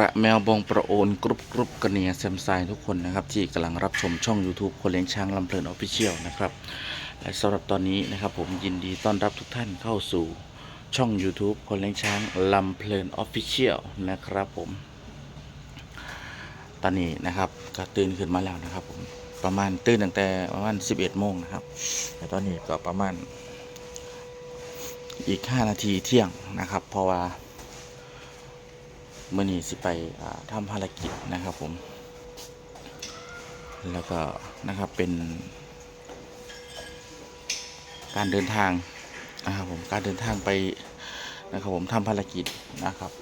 ครับจุงกระแมวบองประโอนกรุบกรุบกระเนียแซมไซทุกคนนะครับ ที่กำลังรับชมช่อง YouTube คนเลี้ยงช้างลำเพลินออฟฟิเชียลนะครับและสำหรับตอนนี้นะครับผมยินดีต้อนรับทุกท่านเข้าสู่ช่อง YouTube คนเลี้ยงช้างลำเพลินออฟฟิเชียลนะครับผม ตอนนี้นะครับก็ตื่นขึ้นมาแล้วนะครับผมประมาณตื่นตั้งแต่ประมาณ 11โมงนะครับแต่ตอนนี้ก็ประมาณอีก 5 นาทีเที่ยงนะครับ เพราะว่า มื่อนี้สิไปอ่าทำภารกิจนะครับผม แล้วก็นะครับเป็นการเดินทางนะครับผมการเดินทางไปนะครับผมทำภารกิจนะครับ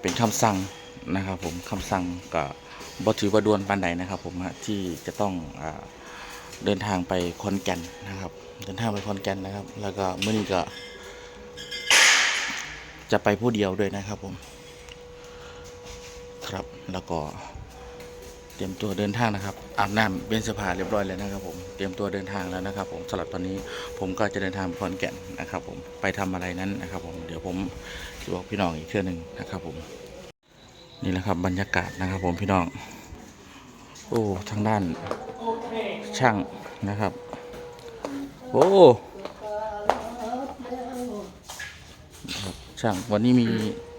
เป็นคำสั่งนะครับผมคำสั่งกับบถือว่าดวนปานใดนะครับผมฮะที่จะต้องอเดินทางไปคอนแก่นนะครับ เดินทางไปคอนแก่นนะครับ แล้วก็เมื่อนี้ก็ จะไปผู้เดียวด้วยนะครับผม ครับ แล้วก็เตรียมตัวเดินทางนะครับอาบน้ำเป็นสื้อผ้าเรียบร้อยแล้วนะครับผมเตรียมตัวเดินทางแล้วนะครับ ผมสำหรับตอนนี้ผมก็จะเดินทางไปขอนแก่นนะครับ ผมไปทำอะไรนั้นนะครับ ผมเดี๋ยวผมจะบอกพี่น้องอีกเทื่อหนึ่งนะครับผมนี่แหละครับบรรยากาศนะครับ ผมพี่น้อง โอ้ทางด้านช่างนะครับ โอ้ช่างวันนี้มี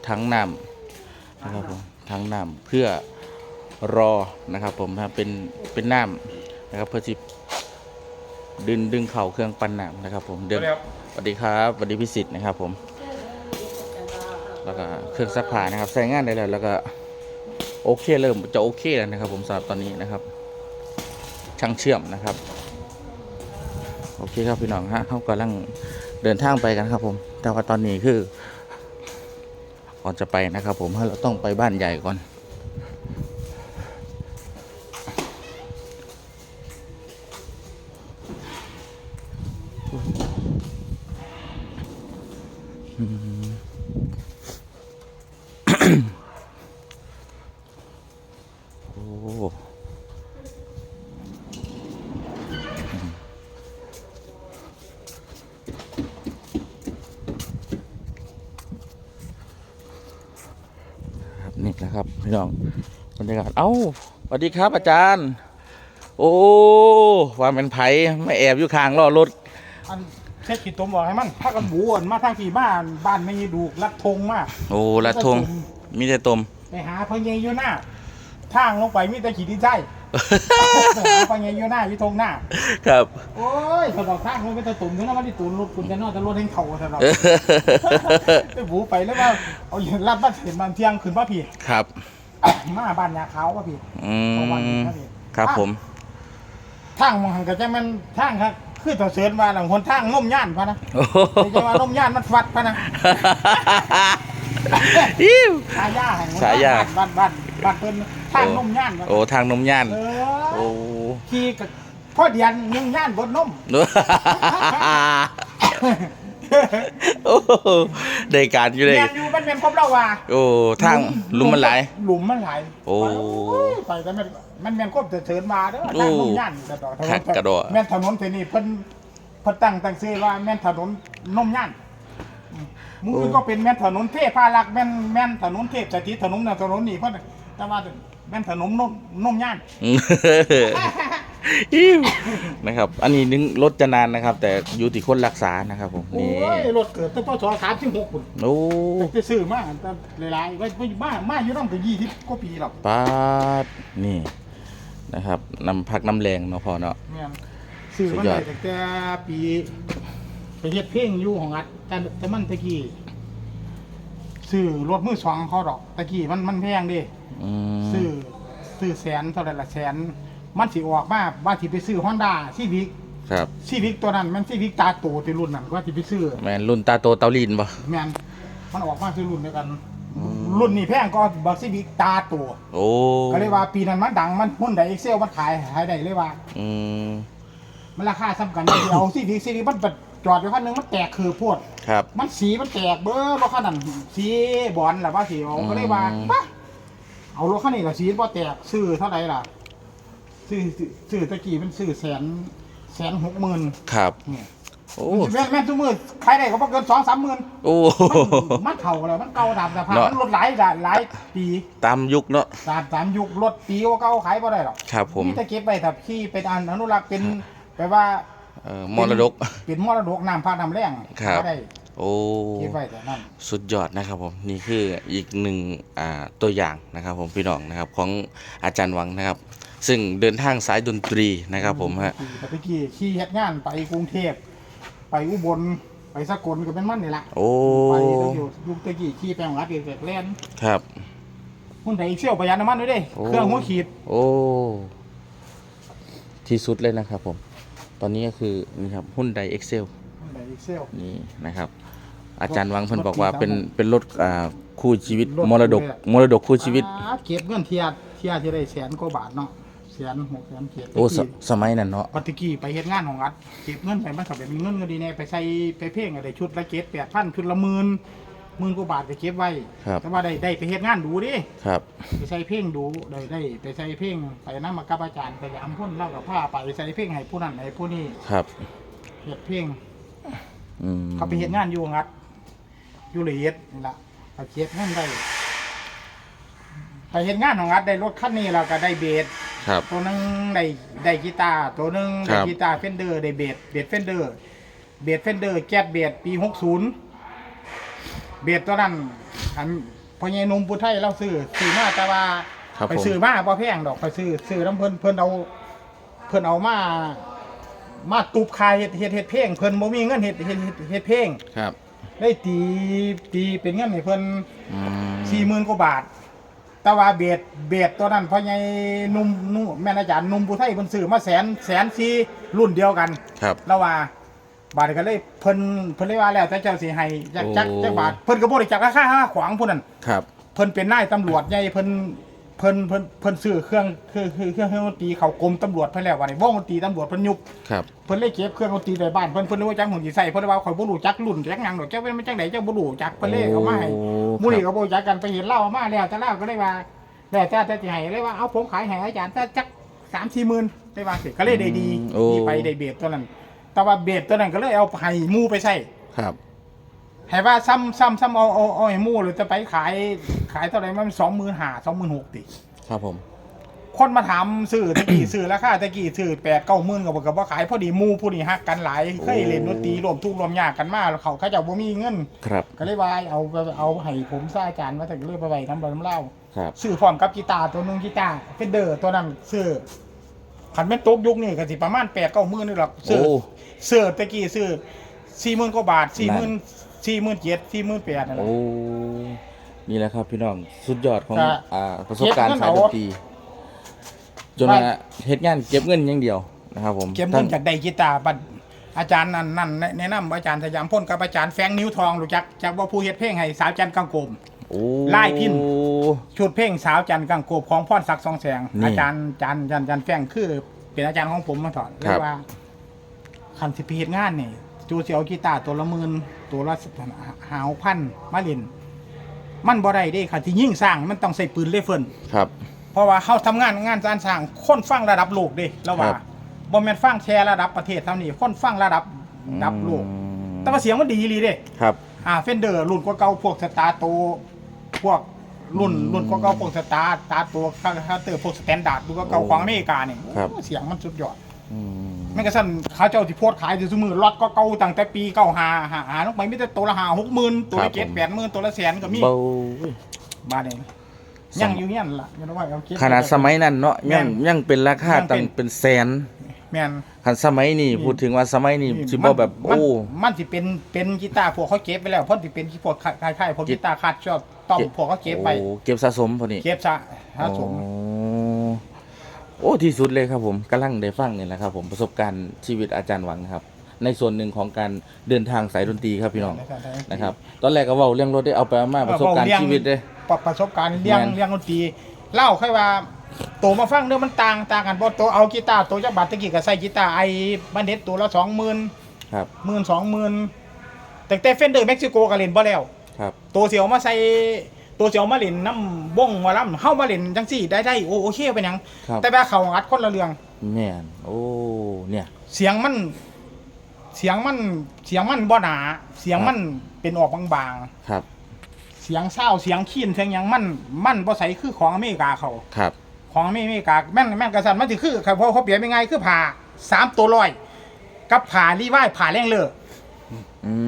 ทั้งน้ำนะครับผม ทั้งน้ำเพื่อรอนะครับผมนะเป็นเป็นน้ำนะครับเพื่อที่ดึงดึงเข่าเครื่องปั้นน้ำนะครับผมเดินสวัสดีครับสวัสดีพิสิทธิ์นะครับผมแล้วก็เครื่องซักผ้านะครับใช้งานได้แล้วแล้วก็โอเคเริ่มจะโอเคแล้วนะครับ ผมสำหรับตอนนี้นะครับ ช่างเชื่อมนะครับ โอเคครับพี่น้องฮะเขากำลังเดินทางไปกันครับผม แต่ว่าตอนนี้คือ ก่อนจะไปนะครับผมเราต้องไปบ้านใหญ่ก่อน พี่น้องบรรยากาศเอ้าสวัสดีครับอาจารย์ โอ้ว่าเป็นไผไม่แอบอยู่ข้างล้อรถอันเช็ดขีดตมบอกให้มันถ้ากันบูอ่อนมาทางที่บ้านบ้านไม่ดูกรัดธงมาโอ้ละทงมีแต่ตมไปหาพญายอยู่หน้าทางลงไปมีแต่ขีดที่ใช่ไปหาพญายอยู่หน้าอยู่ตรงหน้า ครับ โอ้ยสำหรับทางลงไปตะตุ่มถึงแล้วมันที่ตุ่มรถคุณจะนอนแต่รถให้เขาสำหรับไปบูไปแล้วว่าเอาอยู่รัดบ้านเห็นมันเที่ยงขึ้นป้าพี่ ครับ มาบ้านยาขาวป้าพี่อืเอาวันนี้มครับพี่ครับผม ทางมองหันก็จะมันทางครับคือต่อเสือนมาหลังคนทางน่มย่านพะนะโอ้โหไม่ใช่ว่าน่มย่านมันฟัดพะนะอิ๊ว ฉายาแห่งฉายา บ้านบ้านบ้านเพิ่นทางนมย่านโอ้ทางนมย่านเอโอ้อขี่กับพ่อเดียนยังย่านบนนม โอ้ได้การอยู่เลยเดียนอยู่มันเป็นครบเราว่าโอ้ทางหลุมมันหลาย หลุมมันหลายโอ้ยไปแต่มันมันแม่นครบเฉินมาเด้อโอ้ทางนมย่านกระดอขัดกระโดดแม่นถนนเทนี่เพิ่นเพิ่นตั้งตั้งชื่อว่าแม่นถนนนมย่านหมึงก็เป็นแม่นถนนเทพารักษ์แม่นแม่นถนนเทพสถิตถนนน่ะถนนนี่เพิ่นแต่ว่าแม่นถนนนมนมย่าน อิ๊วนะครับ อันนี้นึงรถจะนานนะครับ แต่อยู่ที่คนรักษานะครับผมโอ้นี่ยรถเกิดตั้งพศสามสิบหกคนโอ้ไปซื้อมาแต่หลายๆไว้ไว้มามาอยู่ตั้งแต่ยี่สิบกว่าปีหรอกปาดนี่นะครับน้ำพักน้ำแรงเนาะพอเนาะ แม่นซื้อมาสุดยอได้ดตั้งแต่ปีไปเฮ็ดเพลงอยู่ของอัดแต่แต่มันตะกี้ซื้อรถมือสองเขาดอกตะกี้มันมันแพงเดิ อืม ซื้อซื้อแสนเท่าไหร่ละแสน มันสิออกมาว่าสิไปซื้อฮอนด้าซีวิกครับซีวิกตัวนั้นมันซีวิกตาโตที่รุ่นนั้นว่าสิไปซื้อแมนรุ่นตาโตเตาลีนปะแมนมันออกมาคือรุ่นเดียวกันอืมรุ่นนี้แพงก็บักซีบิกตาตัวโอ้ก็เลยว่าปีนั้นมันดังมันหุ้นไดเอ็กเซลมันขายขายได้เลยว่า อืมมันราคาซ้ำกันได้เดียวซีบิกซีบิกมันจอดอยู่คันหนึงมันแตกคือโพวดครับ มันสีมันแตกเบ้อรถคันนั้นสีบอลแหละว่าสีเอาก็เลยว่าอืมปะเอารถคันนี้ละสีบ่แตกซื้อเท่าไหร่ล่ะ ซื้อซื้อซื้อตะกี้มันซื้อแสนแสนหกหมื่นครับ เนี่ยโอ้ แม่นแม่นทุกมือขายได้ก็บ่เกินสองสามหมื่นโอ้ มันเท่าแล้วมันเก่าตามสภาพเนาะ มันลดหลายหลายหลายปีตามยุคเนาะตามตามยุครถปีกว่าเก่าขายบ่ได้หรอกครับผม นี่ถ้าเก็บไว้ถ้าพี่เป็นอันอนุรักษ์เป็นแปลว่าเอ่อมรดก เป็นมรดกน้ำพาน้ำแรงครับก็ได้โอ้ เก็บไว้แต่นั่น สุดยอดนะครับผมนี่คืออีกหนึ่งอ่าตัวอย่างนะครับผมพี่น้องนะครับของอาจารย์หวังนะครับ ซึ่งเดินทางสายดนตรีนะครับผมฮะขี่ไปกี่ขี่เฮ็ดงานไปกรุงเทพไปอุบลไปสกลก็เป็นมันนี่แหละโอ้ไปตั้งอยู่ยุคตะกี้ขี่แปลงรัดเกิดแล่นครับหุ่นไดเชี่ยวประหยัดน้ำมันด้วยเด้เครื่องหัวขีด โอ้ที่สุดเลยนะครับผม ตอนนี้ก็คือนี่ครับหุ้นไดเอ็กเซลนี่นะครับ อาจารย์วังเพิ่นบอกว่าเป็นเป็นรถอ่าคู่ชีวิตมรดกมรดกคู่ชีวิต เก็บเงินเทียเทียที่ได้แสนกว่าบาทเนาะ แสนหกแสนเจ็ดโอ้สตะกี้สมัยนั้นเนาะปฏิกี้ไปเฮ็ดงานของรัฐเก็บเงินไปมันก็แบบมีเงินเงินดีแน่ไปใส่ไปเพ่งอะไรชุดละเจ็ดแปดพันชุดละหมื่นหมื่นกว่าบาทไปเก็บไว้ครับแต่ว่าได้ได้ไปเฮ็ดงานดูดิครับไปใส่เพ่งดูได้ได้ไปใส่เพ่งไปนั่งมากับอาจารย์ไปยามพ่นเล่ากับผ้าไปใส่เพ่งให้ผู้นั้นให้ผู้นี้ครับเฮ็ดเพ่งอืมเขาไปเฮ็ดงานอยู่งัดอยู่ละเอียดนี่ล่ะไปเก็บเงินได้ไปเฮ็ดงานของงัดได้รถคันนี้แล้วก็ได้เบส ครับ ตัวหนึงได้ได้กีตาร์ตัวหนึงครัได้บ กีตาร์เฟนเดอร์ได้เบสเบสเฟนเดอร์เบสเฟนเดอร์แก๊สเบสปีหกศูนย์เบสตัวนั้นอันพ่อใหญ่หนุ่มผู้ไทยเราซื้อซื้อมาแต่ว่าครับไปผม ซื้อมาบ่แพงดอกไปซื้อซื้อน้ำเพิ่นเพิ่นเอาเพิ่นเอามามาตูบคายเฮ็ดเฮ็ดเฮ็ดเพลงเพิ่นบ่มีเงินเฮ็ดเฮ็ดเฮ็ดเฮ็ดเพลงครับได้ตีตีเป็นเงินให้เพิ่นอืม สี่หมื่นกว่าบาท แต่ว่าเบียดเบียดตัวนั้นพ่อใหญ่หนุ่มนุ่มแม่นอาจารย์หนุ่มผู้ไทยเพิ่นซื้อมาแสนแสนสี่รุ่นเดียวกันครับ แล้วว่าบาทก็เลยเพิ่นเพิ่นเลยว่าแล้วแต่เจ้าสิให้จักจักโอ้ จักบาทเพิ่นก็บ่ได้จักราคาห้าขวางผู้นั้นครับ เพิ่นเป็นนายตำรวจใหญ่เพิ่น เพิ่นเพิ่นเพิ่นซื้อเครื่องเครื่องเครื่องเครื่องเครื่องดนตรีเข้ากรมตำรวจเพิ่นแล้วว่านี่วงดนตรีตำรวจเพิ่นยุบครับเพิ่นเลยเก็บเครื่องดนตรีในบ้านเพิ่นเพิ่นรู้ว่าจักหุ่นสิใส่เพิ่นเลยว่าข่อยบ่รู้จักรุ่นจักหยังดอกจักเป็นมันจังไดจักบ่รู้จักเพิ่นเลยเอามาให้โอ้หมู่นี่ครัก็บบ่รู้จักกันไปเห็นเหล้ามาแล้วแต่เหล้าก็เลยว่าแล้วแต่แต่สิให้เลยว่าเอาผมขายให้อาจารย์แต่จัก3-4หมื่นได้ว่าสิก็เลยได้ดีโอ้ดีไปได้เบสตัวนั้น แต่ว่าเบสตัวนั้นก็เลยเอาให้หมู่ไปใส่ครับ ให้ว่าซ้ำซ้ำซ้ำเอาเอาเอาให้หมู่หรือจะไปขายขายเท่าไหร่มัน25,000 26,000ติ ครับผม คนมาถามซื้อตะกี้ ซื้อราคาตะกี้ซื้อแปดเก้าหมื่นก็บอกกับว่าขายพอดีหมูผู้นี้ฮักกันหลายเคยเล่นดนตรีรวมทุกข์รวมยากกันมาแล้วเขาเขาเจะบ่มีเงิน ครับ ก็เลยวายเอาไปเอาให้ผมซาอาจารย์มาแต่ก็เลยไปไว้น้ำบน้ำเหล้าครับ ซื้อพร้อมกับกีตาร์ตัวหนึงกีตาร์เฟนเดอร์ตัวนั้นซื้อขันแม่นตกยุคนี่ก็สิประมาณแปดเก้าหมื่นนี่หรอกซื้อ โอ้ซื้อตะกี้ซื้อสี่หมื่นกว่าบาทสี่หนั่มื่นน สี่หมื่นเจ็ดสี่หมื่นแปดนั่นแหละ โอ้ นี่แหละครับพี่น้อง สุดยอดของก็อ่าประสบการณ์เก็บเงินสายเอาดนตรีจนมาเฮ็ดงานเก็บเงินอย่างเดียวนะครับผมเก็บเงินจากได้กีตาร์บัดอาจารย์นั่นนั่นแนะนำอาจารย์สยามพ่นกับอาจารย์แฟงนิ้วทองรู้จักจากว่าผู้เฮ็ดเพลงให้สาวจันทร์กังโกมโอ้ลายพิณชุดเพลงสาวจันทร์กังโกมของพ่อนศักดิ์ทองแสงนี่อาจารย์จันจันจันแฟงคือ เป็นอาจารย์ของผมมาสอนคเรีรัยบกว่าคันสิไปเฮ็ดงานนี่ จูเสียวกีตาร์ตัวละหมื่นตัวละหาวพันมาเล่นมันบ่ได้เด้ค่ะที่ยิ่งสร้างมันต้องใส่ปืนเลเฟิลครับ เพราะว่าเขาทำงานงานการสร้างคนฟังระดับโลกเด้แล้วว่าครับบ่แม่นฟังแค่ระดับประเทศเท่านี้คนฟังระดับระดับโลกอืมแต่ว่าเสียงมันดีอีหลีเด้ครับอ่าเฟนเดอร์รุ่นกว่าเก่าพวกสตาร์โตพวกรุ่นรุ่นกว่าเก่าพวกสตาร์ตาร์ตัวคาคาเตอร์พวกสแตนดาร์ดดูกว่าเก่าโอ้ของอเมริกาเนี่ยครับโอ้เสียงมันสุดยอด อืมไม่กระสั่นเขาเจ้าที่โพสต์ขายอยู่สมือล็อตก็เก่าตั้งแต่ปีเก้าหาหาหาลงไปไมแต่ได้ตัวละหาหกหมื่นตัวละเจ็ดแปดหมื่นตัวละแสนก็มีเบาบาทเองยังอยู่เนี่ยล่ะยังว่าเอาเก็บ ขนาดสมัยนั้นเนาะแม่ยังนยังเป็นราคายังเป็ตั้นงเป็นแสนแม่นคันสมัยนี้พูดถึงว่าสมัยนี้สิบ่แบบมันโอ้ มันสิเป็นเป็นกีตาร์พวกเขาเก็บไปแล้วเพราะสิเป็นพวกคล้ายๆพวกกีตาร์คาดชอบต้อมพวกเขาเก็บไปโอ้เก็บสะสมพอนี้เก็บซะสะสม โอ้ โอ้ที่สุดเลยครับผมกำลังได้ฟังเนี่ยแหละครับผมประสบการณ์ชีวิตอาจารย์หวังครับ ในส่วนหนึ่งของการเดินทางสายดนตรีครับพี่น้องนะครับตอนแรกก็เว้าเรื่องรถได้เอาไปเอามาประสบการณ์ชีวิตเลยประประสบการณ์เลี้ยงแม่นเลี้ยงดนตรีเล่าค่อยว่าโตมาฟังเรื่องมันต่างต่างกันบ่โตเอากีตาร์โตจักบาทตะกี้ก็ใส่กีตาร์ไอ้บันเด็ดตัวละ20,000ครับหมื่นสองหมื่นแต่แต่เฟนเดอร์เม็กซิโกก็เล่นบ่แล้วครับตัวเสียวมาใส่ ตัวเสียวมาเล่นน้ำวงหมาล่ำเฮามาเล่นจังซี่ได้ได้โอโอเคเป็นหยัง ครับ แต่ว่าเขาอัดคนละเรื่อง แม่นโอ้เนี่ย เสียงมัน เสียงมันเสียงมันบ่หนาเสียงมันเป็นออกบางครับๆเสียงเศร้าเสียงขี้นเสียงหยังมันมันบ่ใสคือของอเมริกาเขา ครับของอเมริกาแม่นแม่นกระสันมันสิคือเขาเขาเปรียบยังไงคือผ่าสามตัวร้อย กับผ่ารีไวายผ่าแรงเลออืม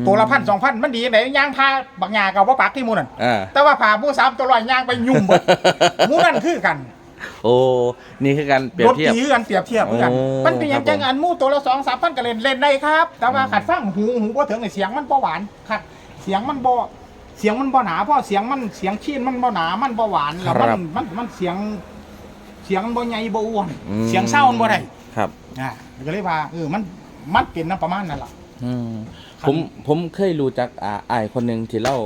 ตัวละพันสองพันมันดีไหนย่างผ่าบักหยากับว่าปักที่หมูนั่นอ่า แต่ว่าผ่าหมูสามตัวร้อยย่างไปยุ่มเบิดหมูนั่นคือกันโอ้ นี่คือการเปรียบรถเทียบ ตีคือกันเปรียบเทียบคือกันโอ้มันเป็นอย่างครับผมจังอันหมูตัวละสองสามพันก็เล่นเล่นได้ครับ แต่ว่าขัดฟังหูหูบ่ถึงในเสียงมันบ่หวานครับเสียงมันบ่เสียงมันบ่หนาเพราะเสียงมันเสียงชี้นมันบ่หนามันบ่หวานแล้วมันมันมันเสียง เสียงมันบ่ใหญ่บ่อ้วนอืม เสียงเศร้ามันบ่ได้ครับ อ่าก็เลยว่าเออมันมันเป็นนะประมาณนั้นล่ะอืมครับ ผมผมเคยรู้จักอ่าอ้ายคนหนึ่งที่เล่า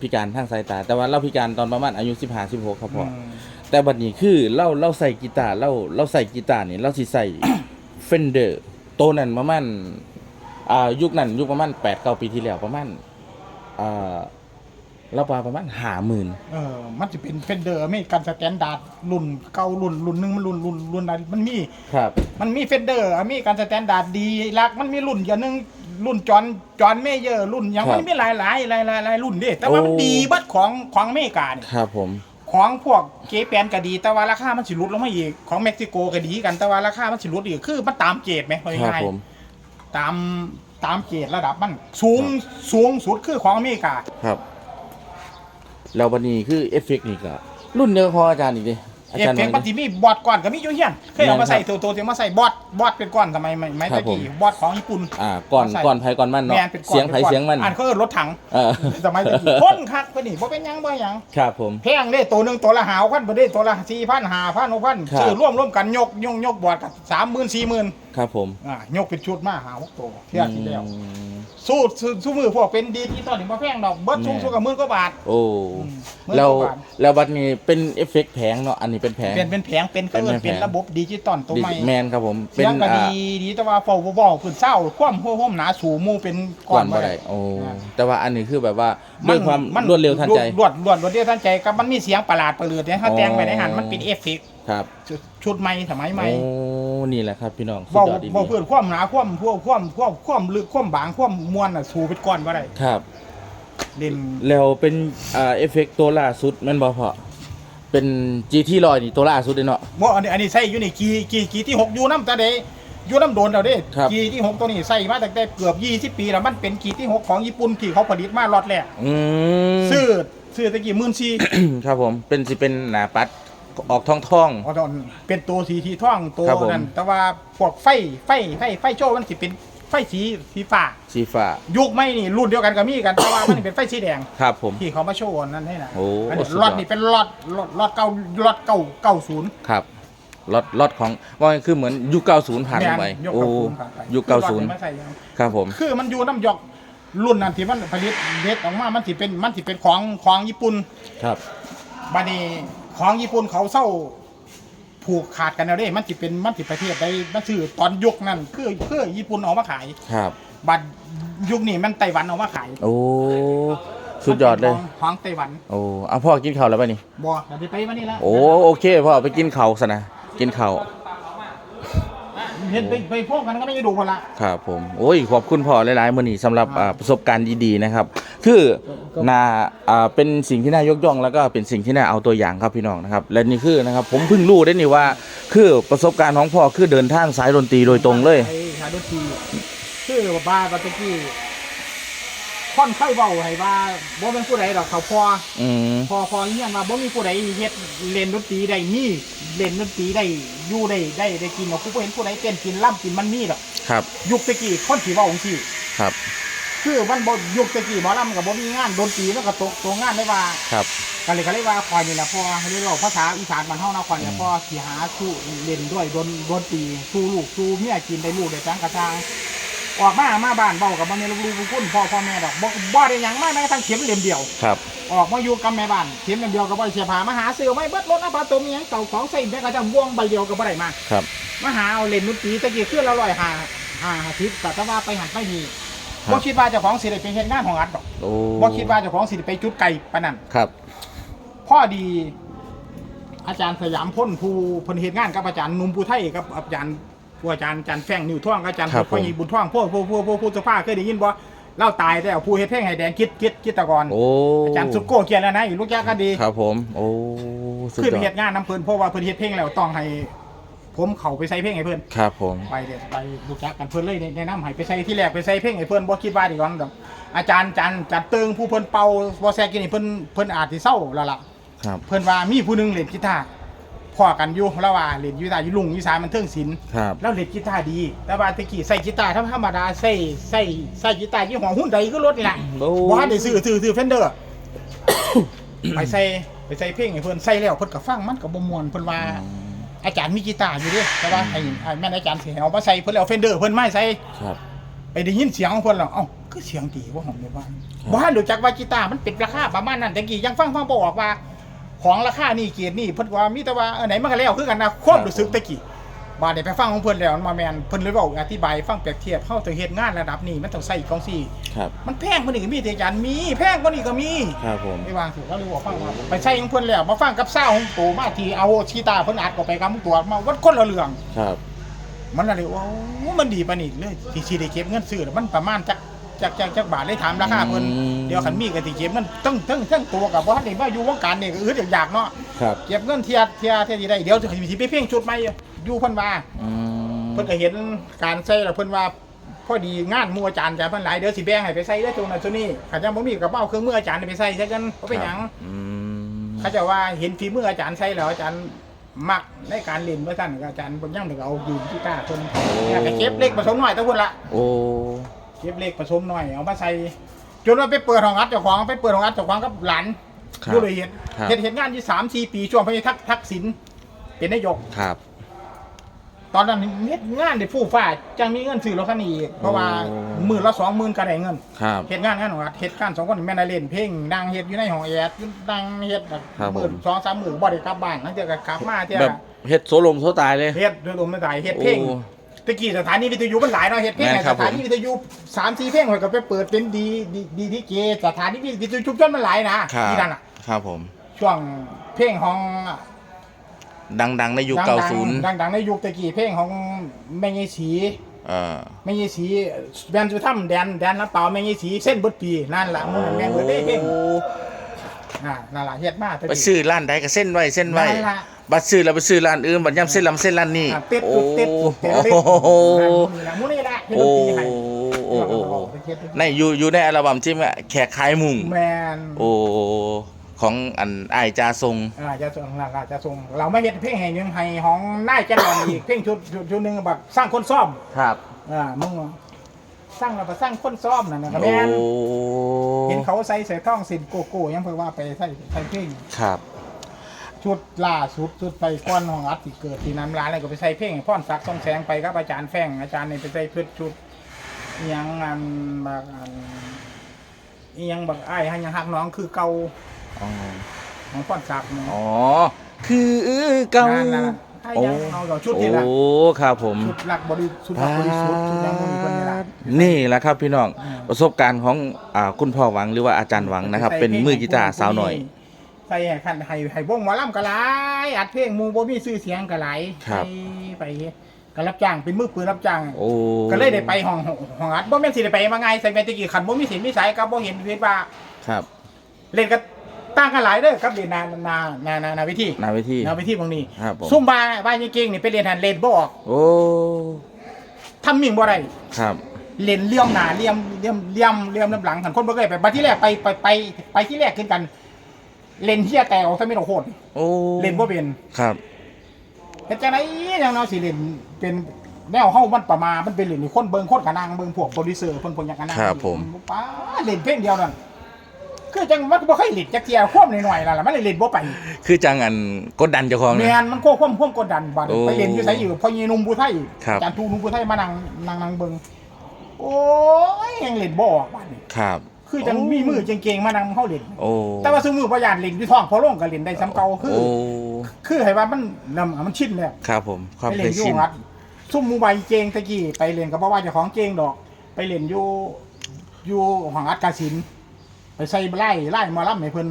พิการทางสายตา แต่ว่าเล่าพิการตอนประมาณอายุสิบห้าสิบหกครับพ่ออมแต่บัดนี้คือเล่าเล่าใส่กีตาร์เล่าเล่าใส่กีตาร์นี่เล่าสิใส่ เฟนเดอร์โตวนั้นประมาณอ่ายุคนั้นยุคประมาณแปดเก้าปีที่แล้วประมาณอ่าเราปาประมาณหาหมื่น เออมันจะเป็นเฟนเดอร์อเมริกันสแตนดาร์ดรุ่นเก่ารุ่นรุ่นหนึงมันรุ่นรุ่นรุ่นใดมันมี ครับ มันมีเฟนเดอร์อเมริกันสแตนดาร์ดดีลักมันมีรุ่นอย่างหนึง รุ่นจอห์นจอห์นเมเยอร์รุ่นอย่างมันมีหลายหลายหลายหลายหลายรุ่นเดิแต่ว่ามันดีเบัดของของอเมริกาเนี่ย ครับผม ของพวกเกแปนก็ดี แต่ว่าราคามันสิลดลงมาอีก ของเม็กซิโกก็ดีกันแต่ว่าราคามันสิลดอีกคือมันตามเกรดไหมเอาครับง่ายผมๆตามตามเกรดระดับมันสูงสูงสุดคือของอเมริกา ครับ แล้ววันนี้คือเอฟเฟกต์นี่ก็รุ่นเดียวกับของอาจารย์อีกดิ อาเอฟจารย์เฟกต์ว่ามันสิมีบอร์ดก่อนก็มีอยู่เฮียนเคยเอามาใส่ตัวตัวที่มาใส่บอร์ดบอร์ดเป็นก้อนทำไมไม่ไม่ครัตะบผม กี้บอร์ดของญี่ปุ่น อ่าก่อนมาใส่ ก่อนไผก่อนมันแมเนาะนเป็นก้อนเสียงไผป็นก้อนเสียงมัน อ่านเขาเอิ้นรถถังเออ สมัยตะกี้คนคักไปนี่บ่เป็นหยังบ่หยังครับผม แพงเด้ตัวหนึงตัวละหาวพันบ่ได้ตัวละสี่พันห้าพันหกพันครับ ซื้อร่วมร่วมกันยกยกยกบอร์ดกันสามหมื่นสี่หมื่นครับผมอ่ายกเป็นชุดมาหาหกตัวเที่ยที่แล้ว อืม สู้สู้สู้มือพวกเป็นดีที่ตอนนี้บ่แพงดอกเบิดสูงแม่สุดกับหมื่นกว่าบาท โอ้อืมเหมือนแล้วกับว่าแล้วบัดนี้เป็นเอฟเฟกต์แผงเนาะอันนี้เป็นแผง เป็นเป็นแผงเป็นเคเป็นรื่องแผง เป็นระบบดิจิตอลตัวใหม่แมนครับผมเสียงก็อ่าดีดีแต่ว่าเฝ้าบ่เว้าพื้นเศร้าความหัวห้มหนาสูงหมู่เป็นก่อนบ่บ่ได้ได้โอ้อ่าแต่ว่าอันนี้คือแบบว่าด้วยความรวดเร็วทันใจ รวดรวดรวดเร็วทันใจกับมันมีเสียงประหลาดประหลือเนี่ยเขาแต่งไว้ในหันมันเป็นเอฟเฟกต์ครับ ชุดใหม่สมัยใหม่ โอ้ นี่แหละครับพี่น้องสุดเว้ายอดดีเว้าเพื่อนความหนาความพวกความความความลึกความบางความมวลน่ะสูเป็นก้อนบ่ได้ครับ เล่นแล้วเป็นอ่าเอฟเฟกต์ตัวล่าสุดแม่นบ่พอเป็น GT ลอยนี่ตัวล่าสุดเลยเนาะ บ่อันนี้อันนี้ใส่อยู่นี่กีกีกีที่หกอยู่น้ำตาเดอยู่น้ำโดนเอาเด้ครับ กีที่หกตัวนี้ใส่มาตั้งแต่เกือบ 20 ปีแล้วมันเป็นกีที่หกของญี่ปุ่นที่เขาผลิตมาล็อตแรกอืม ซื้อซื้อตะกี้หมื่นสี่ครับผมเป็นสิเป็นหนาปัด ออกทองท่อง อ๋อตอนเป็นตัวสีที่ท่องตัวครับผม นั้นแต่ว่าพวกไฟไฟไฟไฟโชว์มันสิเป็นไฟสีสีฟ้าๆสีฟ้ายุคไม่นี่รุ่นเดียวกันก็มีกันแต่ว่ามันเป็นไฟสีแดง ครับผม ที่เขามาโชว์อันนั่นให้นะโอ้อันนี้สุดยอด ล็อตนี่เป็นล็อตล็อตล็อตเก้าล็อตเก้าเก้าศูนย์ ครับรถรถของว่าไงคือเหมือนยุค90ผ่านลงไปยุคโอ้เก้าศูนย์ผ่านไปยุคคือล็อตนี่มาใส่ยัง90 ครับผม คือมันอยู่น้ำหยอกรุ่นนั้นที่มันผลิตเด็ดออกมา มันสิเป็นมันสิเป็นของของญี่ปุ่นครับบัดนี้ ของญี่ปุ่นเขาเศร้าผูกขาดกันแล้วเด้ มันสิเป็นมันสิประเทศใดมันคือตอนยุคนั้นคือคือญี่ปุ่นเอามาขาย ครับ บัดยุคนี้มันไต้หวันเอามาขายโอ้ สุดยอดเลย มันป็นของของไต้หวันโอ้เอาพ่อกินข้าวแล้วป่ะนี่ บ่เดี๋ยวไปมานี่ละ โอ้ โอเคพ่อไปกินข้าวซะนะ กินข้าว เห็นไปไปพวกกันก็ไม่ได้ดูคนละครับผมโอ้ยขอบคุณพ่อหลายๆมื้อนี้สำหรับอ่าประสบการณ์ดีๆนะครับ คือนาอ่าเป็นสิ่งที่น่ายกย่องแล้วก็เป็นสิ่งที่น่าเอาตัวอย่างครับพี่น้องนะครับ และนี่คือนะครับ ผมเพิ่งรู้ได้นี่ว่า คือประสบการณ์ของพ่อคือเดินทางสายดนตรีโดยตรงเลย ไอ้หาดนตรีคือบ้าบัตะกี้ ค่อนค่อยเบาให้ว่าบ่เป็นผู้ใดดอกเขาพออืมพอพอเฮียนว่าบ่มีผู้ใดเฮ็ดเล่นดนตรีได้มีเล่นดนตรีได้อยู่ได้ได้ได้กินดอกกูบ่เห็นผู้ใดเต้นกินล่ำกินมันมีดอกครับยุคตะกี้คนสิเว้าจังซี่ ครับคือมันบ่ยุคตะกี้หมอลำก็บ่มีงานดนตรีมันก็ตกตัวงานได้ว่าครับ ก็เลยก็เลยว่าคอยนี่แหละพอเรียกว่าภาษาอีสานบ้านเฮานะคอยเนี่ยพอสิหาสู้เล่นด้วยดนดนตรีสู้ลูกสู้เมียกินได้ลูกได้จังกระทาง ออกมามาบ้านเบากับมันในลูกๆคุณพ่อพ่อแม่ดอกบ่บ่ได้หยังมากแม้กระทั่งเข็มเหลี่ยมเดียว ครับ ออกมาอยู่กับแม่บ้านเข็มเหลี่ยมเดียวก็บ่ได้เสียผ้ามาหาซื้อไม่เบิดรถนะปลาตัวมีหยังเก่าของใส่แม้กระทั่งบ่วงใบเดียวก็บ่ได้มาครับ มาหาเอาเล่นดนตรีตะกี้คือละร้อยหาหาอาทิตย์แต่ว่าไปหันไปนี่ครับ บ่คิดว่าเจ้าของสิได้เป็นเฮ็ดงานของอัดดอกโอ้บ่คิดว่าเจ้าของสิได้ไปจุดไก่ปานนั้น ครับ พ่อดีอาจารย์สยามพ้นผู้เพนเหตุงานกับอาจารย์หนุ่มผู้ไทยกับอาจารย์ ผู้อาจารย์อาจารย์แฟงนิวท่องกับอาจารย์ครับพ่อใหญ่บุญท่องผู้ผู้ผู้ผู้ผู้สภาเคยได้ยินบ่เล่าตายแต่ผู้เฮ็ดเพลงให้แดงคิดคิดคิดแตะกอนโอ้อาจารย์สุโก้เกียรติแล้วนะอีกลูกยากก็ดีครับผม โอ้สุดขึ้นยไปอเฮ็ดดงานน้ำเพิ่นเพราะว่าเพิ่นเฮ็ดเพลงแล้วต้องให้ ผมเข้าไปใส่เพลงให้เพิ่นครับผม ไปเด็ดไปรู้จักกันเพิ่นเลยแนะนำให้ไปใส่ที่แรกไปใส่เพลงให้เพิ่นบ่คิดว่าดีก่อนดอกอาจารย์จันจัดเติงผู้เพิ่นเป่าบ่แซกกินนี่เพิ่นเพิ่นอาจสิเศร้าแล้วล่ะ ครับ เพิ่นว่ามีผู้หนึงเล่นกีตาร์ พอกันอยู่แล้วว่าเล่นกีตาร์อยู่ลุงอีสานมันเทิงศิลป์ครับ แล้วเล่นกีตาร์ดี แต่ว่าตะกี้ใส่กีตาร์ธรรมดาใส่ใส่ใส่กีตาร์ยี่ห้อหุ้นใดก็รถนี่แหละโอ้บ่ทันได้ซื้อซื้อซื้อเฟนเดอร์ ไปใส่ไปใส่เพลงให้เพิ่นใส่แล้วเพิ่นก็ฟังมันก็บ่ม่วนเพิ่นว่า อาจารย์มีกีตาร์อยู่เด้แต่ว่าไอ้ไอ้แม่นอาจารย์สิให้เอามาใส่เพิ่นแล้วเฟนเดอร์เพิ่นไม่ใส่ ครับ ไปได้ยินเสียงของเพิ่นแล้วเอ้าคือเสียงดีกว่าของในบ้านครับบ่ทันรู้จักว่ากีตาร์มันเป็นราคาประมาณนั้นแต่กี้ยังฟังฟังบ่ออกว่า ของราคานี่เกียรตินี่เพิ่นว่ามีแต่ว่าเออไหนมันก็แล้วคือกันนะความรู้สึกตะกี้บาดนี้ไปฟังของเพิ่นแล้วมันมาแม่นเพิ่นเลยเว้าอธิบายฟังเปรียบเทียบเฮาต้องเฮ็ดงานระดับนี้มันต้องใส่ของซี่ครับมันแพงกว่านี้ก็มีแต่อาจารย์มีแพงกว่านี้ก็มีครับผมไม่วางสิเราเลยบอกฟังว่าไปใช้ของเพิ่นแล้วมาฟังกับซ่าของโตมาทีเอาชีตาเพิ่นอัดเข้าไปกับมึงตัวมาวัดคนละเรื่องครับ มันอะไรว่าโอ้มันดีปานนี้เลยที่สิได้เก็บเงินซื้อน่ะมันประมาณจัก จักจักจักบาทเลยถามราคาเพิ่นอืม เดี๋ยวคันมีก็สิเก็บเงินตั้งตั้งตั้งตัวกับบ่ทันได้มาอยู่วงการนี่ก็อึดอยากๆเนาะครับเก็บเงินเทียเทียเทียสิได้เดี๋ยวสิสิไปเพ่งชุดใหม่อยู่เพิ่นว่า อืมเพิ่นก็เห็นการใส่แล้วเพิ่นว่าพอดีงานหมู่อาจารย์อาจารย์เพิ่นหลายเดี๋ยวสิแบ่งให้ไปใส่เด้อตรงนั้นตรงนี้คันยังบ่มีก็เอาเครื่องมืออาจารย์ไปใส่ซะกันบ่เป็นหยังอืมเขาจะว่าเห็นฝีมืออาจารย์ใช้แล้วอาจารย์มักในการเล่นเมื่อท่านอาจารย์บนย่ำเด็กเอายืมกีตาร์เพิ่นเนี่ยไปเก็บเล็กผสมหน่อยตะพุ่นละโอ้ เก็บเล็กผสมหน่อยเอามาใส่จนว่าไปเปิดห้องอัดเจ้าของไปเปิดห้องอัดเจ้าของกับหลานครับดูเลยเห็นครับ เห็นเห็นงานที่สามสี่ปีช่วงพระทักทักษิณเป็นนายก ครับ ตอนนั้นเฮ็ดงานได้ฟู่ฟ้าจังมีเงินซื้อรถคันนี้อีกเพราะว่าโอ้ หมื่นละสองหมื่นก็ได้เงินครับ เฮ็ดงานงานของอัดเฮ็ดการสองคนแม่นายเล่นเพลงดังเฮ็ดอยู่ในห้องแอร์ดังเฮ็ดแบบครับผม หมื่นสองสามหมื่นบ่ได้กลับบ้านนั่นเจอกับกลับมาเจอแบบเฮ็ดโซลงโซตายเลย เฮ็ดโดยรวมไม่ได้เฮ็ดเพลงโอ้ ตะกี้สถานีวิทยุมันหลายเนาะเฮ็ดเพลงแม่ให้นครัสบผม ถานีวิทยุสามสี่เพลงข่อยก็ไปเปิดเป็นดีดีดีที่เกสถานีวิทยุชุมชนมันหลายนะครับที่นั่นอะ ครับผม ช่วงเพลงของดังๆในยุคดัเก้างศูนย์ๆดังๆในยุคตะกี้เพลงของแม่ยายศรีเออแม่ยายศรีแดนสุธรรมแดนแดนละเปล่าแม่ยายศรีเส้นเบดปีนั่นล่ะมึงนั่นแม่งเบิดเด้เพลงอ่านั่นล่ะเฮ็ดมาตะไปกี้ซื้อร้านใดก็เส้นไว้เส้นไว้นั่นล่ะ บัดซื้อแล้วไปซื้อร้านอื่นบัดย่ำเส้นลำเส้นร้านนี้อ่าเต็ดโอ้ตุดเต็ดตุดเต็ดเต็ดโอ้โหอ่ามูนี่แหละเฮ็ดดโอ้นตรีให้โอ้โอ้โอ้ในอยู่อยู่ในอัลบั้มที่แขกขายมุงแมนโอ้ของอันอ้ายจาทรงอ่าจะส่งหลักๆจะส่งเราไม่เห็นเพลงแห่งหนึ่งให้ของนายแกนลองอีกเพลงชุดชุดชุดหนึ่งแบบสร้างคนซ่อมครับ อ่ามึงสร้างเราไปสร้างคนซ่อมนั่นนะก็โอ้แม่นเห็นเขาใส่เสื้อท่องสินโกโก้ยังเพิ่งว่าไปใส่ใส่เพลง ครับ ชุดล่าสุดชุดไปก้อนของอัดที่เกิดที่น้ำร้านอะไรก็ไปใส่เพลงให้พ่อนสักดิ์ส่องแสงไปกับอาจารย์แฟงอาจารย์นี่ไปใส่ชุดชุดอิหยังงานบางอันอิหยังบักอ้ายให้ยังหักน้องคือเก่าอ๋อของพ่อนสักดิ์นี่อ๋อคือเก่านั่นน่ะให้ยังเอาเอาชุดนี่ละโอ้ครับผมชุดหลักบริชุดหลักบริสุทธิ์ชุดยังบริสุทธิ์นี่ละ นี่แหละครับพี่น้องอืมประสบการณ์ของอ่าคุณพ่อหวังหรือว่าอาจารย์หวังนะครับ เป็นมือกีตาร์สาวหน่อย ใส่ให้คันให้ให้วงหมอลำกะหลายอัดเพลงหมูบ่มีชื่อเสียงกะหลายครับ ไปไปก็รับจ้างเป็นมือปืนรับจ้าง โอ้ก็เลยได้ไปห้องห้องอัดบ่แม่นสิได้ไปมาไงใส่แม่นตะกี้คันบ่มีสินมีสายก็บ่เห็นเวทว่า ครับเล่นก็ต่างกันหลายเด้อครับเรียนนานานานานาวิธีหนาเวทีนาวิธีบางนี้ครับผมซุ่มบาบ้านเก่งๆนี่ไปเรียนหันเล่นบ่ออกโอ้ทำมิ่งบ่ได้ครับเล่นเลี่ยมหน้าเลี่ยมเลี่ยมเลี่ยมเลี่ยมน้ำหลังหันคนบ่เคยไปบัดที่แรกไปไปไปไปที่แรกขึ้นกัน เล่นเฮียแต่ออกซะไม่ต้องโคตรโอ้เล่นบ่เป็นครับเฮ็ดจังได๋ยังเนาะสิเล่นเป็นแนวเฮามันประมาณมันเป็นเล่นนี่คนเบิ่งคนกะนางเบิ่งพวกโปรดิวเซอร์เพิ่นพวกหยังกะนางครับผมป้าเล่นเพลงเดียวนั่นคือจังมันบ่เคยเล่นจักเที่ยควบหน่อยๆล่ะล่ะมันเลยเล่นบ่ไป คือจังอันกดดันเจ้าของแม่เนี่ยนมันควบความความกดดันบัดโอ้ไปเล่นอยู่ไสอยู่พอยีหนุ่มผู้ไทยครับอาจารย์ทูหนุ่มผู้ไทยมานั่งนั่งนั่งเบิ่งโอ้ยยังเล่นบ่ออกบัดนี้ครับ คือจังมีมือเก่งๆมานั่งเฮาเล่นโอ้แต่ว่าซุมือบ่ยานเล่นอยู่ท้องพอลงก็เล่นได้ซ้ำเก่าคือ โอ้คือให้ว่ามันนำมันชินแล้วครับผมความไปเคเล่ยนอยู่ชินวัดซุ่มหมูใบเจงตะกี้ไปเล่นกับบ่ว่าเจ้าของเจงดอก ไปเล่นอยู่อยู่ห้องอัดกาสินไปใส่ไล่ไล่หมาล่ำให้เพิ่น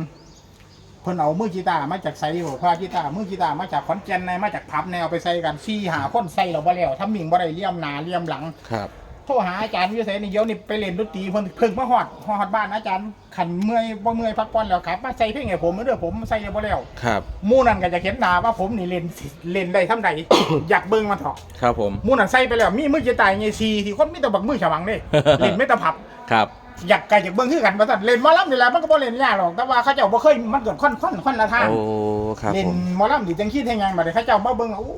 เพิ่นเอามือกีตาร์มาจากไซบ่พากีตาร์มือกีตาร์มาจากขอนแก่นในมาจากพับแนวไปใส่กันซี่หาคนใส่เราบ่แล้วทำมิ่งบ่ได้เลี่ยมหน้าเลี่ยมหลัง ครับ โทรหาอาจารย์วิเศษนี่เดี๋ยวนี่ไปเล่นดนตรีเพิ่นเพิ่งมาฮอดฮอดบ้านอาจารย์ขันเมื่อยบ่เมื่อยพักผ่อนแล้วครับมาใส่เพลงให้ผมเด้อผมใส่บ่แล้วครับหมู่นั่นก็จะเห็นหน้าว่าผมนี่เล่นสิเล่นได้ทำใด อยากเบิ่งมันเถาะครับผมหมู่นั่นใส่ไปแล้วมีมือกีตาร์ไงซีที่คนมีแต่บักมือฉวังเด้เล่นไม่แตะพับครับ อยากไกลจากเบิ่งคือกันว่าซั่นเล่นหมอลำนี่แหละมันก็บ่เล่นยากหรอกแต่ว่าเขาเจ้าบ่เคยมันเกิดค่อนค่อนค่อนละทางโอ้ครับเล่นผมหมอลำดิจังคิดให้ยังบัดนี้เขาเจ้ามาเบิ่งโอ้ย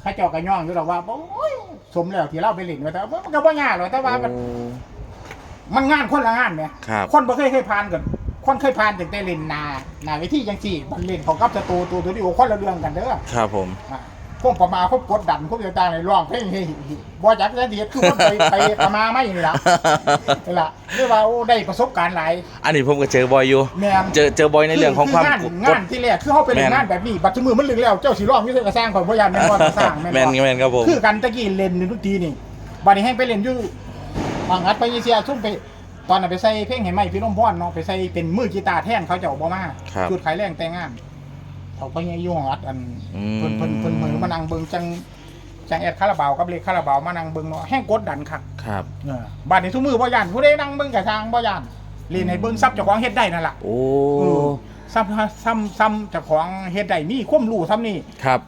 เขาเจ้าก็ย่องอยู่ดอกว่าโอ้ยสมแล้วที่เราไปเล่นว่าแต่ว่ามันก็บ่ยากหรอกแต่ว่ามันโอ้มันงานคนละงานแหมครับคนบ่เคยเคยผ่านกันคนเคยผ่านตั้งแต่เล่นหนาหนาเวทีจังซี่มันเล่นของกับศัตรูตัวตัวนี้โอ้คนละเรื่องกันเด้อครับผมอะ พวกประมาพวกกดดันพวกต่างๆในร้องเพลงให้บ่จักจะเดียดคือคนไปไปประมาไม่นี่ล่ะนี่ล่ะเรียกว่าโอ้ได้ประสบการณ์หลายอันนี้ผมก็เจอบ่อยอยู่แม่นเจอเจอบ่อยในเรื่องของความงานกดงานที่แรกคือเฮาไปเล่นแม่นงานแบบนี้บัดทุกมือมันลึกแล้วเจ้าสิร้องอยู่เทื่อกระสร้างข่อยบ่ยานแม่นบ่กระสร้างแม่นแมนบ่แมนครับผมคือกันตะกี้เล่นดนตรีนี่บัดนี้ให้ไปเล่นอยู่บางอัดไปเสียซุ่มไปตอนนั้นไปใส่เพลงให้ไหมพี่น้องพ่อนเนาะไปใส่เป็นมือกีตาร์แทนเขาเจ้าบ่มาครับจุดขายแรงแต่งงาน เขาไปยังยุ่งอัดอันอืม เพิ่นเพิ่นเพิ่นมือมานั่งเบิ่งจังจังแอดคาราบาวกับเลขคาราบาวมานั่งเบิ่งเนาะแห้งกดดันคักครับ เออบัดนี้ทุกมือบ่ย่านผู้ใดนั่งเบิ่งกับทางบ่ย่านเล่นให้เบิ่งซับเจ้าของเฮ็ดได้นั่นล่ะโอ้ เออซ้ำซ้ำซ้ำเจ้าของเฮ็ดได้มีความรู้ซ้ำนี่ ครับ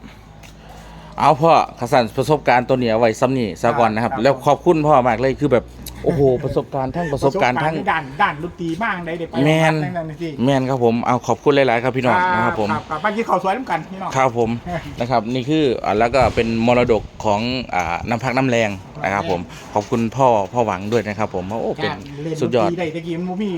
เอาพ่อขสันประสบการณ์ตัวเนี้ยไว้ซ้ำนี่ซะก่อนนะครับ ครับ แล้วขอบคุณพ่อมากเลยคือแบบโอ้โหประสบการณ์ทั้งประสบการณ์ทั้ง ด้านด้านดนตรีบ้างได้ได้ไปแม่นวัดนั่นๆสิแมนครับผมเอาขอบคุณหลาย ๆ ครับพี่น้องนะครับผม ครับบ้านที่เขาสวยน้ำกันพี่น้อง ครับผมนะครับนี่คืออ่าแล้วก็เป็นมรดกของอ่าน้ำพักน้ำแรงนะครับผมขอบคุณพ่อพ่อหวังด้วยนะครับผมโอ้เป็นล่นสุดยอดนตรีได้ตะกี้มันบ่มี